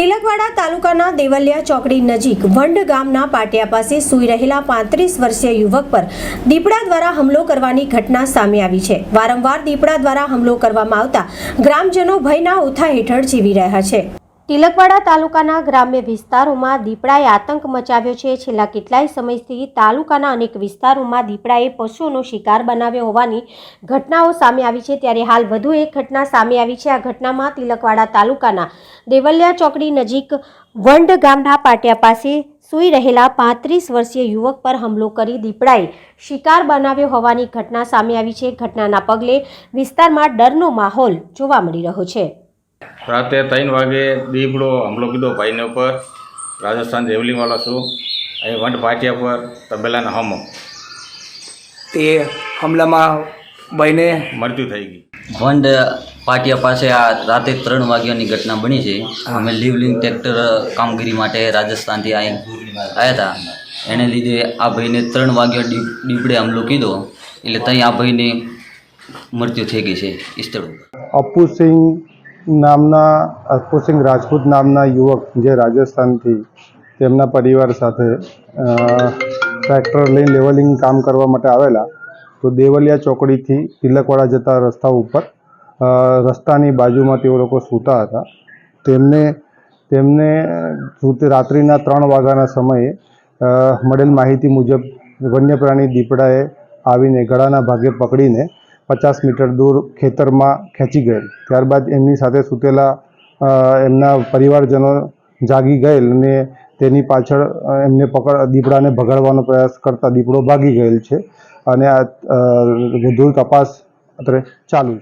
તિલકવાડા તાલુકાના દેવલિયા ચોકડી નજીક વંડ ગામના પાટિયા પાસે સૂઈ રહેલા પાંત્રીસ વર્ષીય યુવક પર દીપડા દ્વારા હુમલો કરવાની ઘટના સામે આવી છે. વારંવાર દીપડા દ્વારા હુમલો કરવામાં આવતા ગ્રામજનો ભયના ઓથા હેઠળ જીવી રહ્યા છે. તિલકવાડા તાલુકાના ગ્રામ્ય વિસ્તારોમાં દીપડાએ આતંક મચાવ્યો છે. છેલ્લા કેટલાય સમયથી તાલુકાના અનેક વિસ્તારોમાં દીપડાએ પશુઓનો શિકાર બનાવ્યો હોવાની ઘટનાઓ સામે આવી છે. ત્યારે હાલ વધુ એક ઘટના સામે આવી છે. આ ઘટનામાં તિલકવાડા તાલુકાના દેવલિયા ચોકડી નજીક વંડ ગામના પાટિયા પાસે સૂઈ રહેલા પાંત્રીસ વર્ષીય યુવક પર હુમલો કરી દીપડાએ શિકાર બનાવ્યો હોવાની ઘટના સામે આવી છે. ઘટનાના પગલે વિસ્તારમાં ડરનો માહોલ જોવા મળી રહ્યો છે. રાતે ત્રણ વાગે દીપડો હમલો કીધો ભાઈને ઉપર. રાજસ્થાન દેવલીવાળો છું. અહીં વંટ પાટિયા પર તબેલાના હમો. તે હમલામાં ભાઈને મૃત્યુ થઈ ગઈ. વંડ પાટિયા પાસે આ રાતે ત્રણ વાગ્યાની ઘટના બની છે. અમે લીવલિંગ ટ્રેક્ટર કામગીરી માટે રાજસ્થાનથી અહીં આવ્યા હતા. એને લીધે આ ભાઈને ત્રણ વાગ્યા દીપડે હમલો કીધો. એટલે ત્યાં આ ભાઈને મૃત્યુ થઈ ગઈ છે સ્થળ ઉપર. અપ્પુસિંહ નામના અપ્પુસિંહ રાજપૂત નામના યુવક જે રાજસ્થાનથી તેમના પરિવાર સાથે ટ્રેક્ટર લઈને લેવલિંગ કામ કરવા માટે આવેલા, તો દેવલિયા ચોકડીથી તિલકવાડા જતા રસ્તા ઉપર રસ્તાની બાજુમાં તેઓ લોકો સૂતા હતા. તેમને તેમને સૂતે, રાત્રિના ત્રણ વાગ્યાના સમયે મળેલ માહિતી મુજબ વન્ય પ્રાણી દીપડાએ આવીને ગળાના ભાગે પકડીને પચાસ મીટર દૂર ખેતરમાં ખેંચી ગયેલ. ત્યારબાદ એમની સાથે સૂતેલા એમના પરિવારજનો જાગી ગયેલ અને તેની પાછળ એમને પકડ, દીપડાને ભગાડવાનો પ્રયાસ કરતા દીપડો ભાગી ગયેલ છે અને આ વધુ તપાસ અત્રે ચાલુ છે.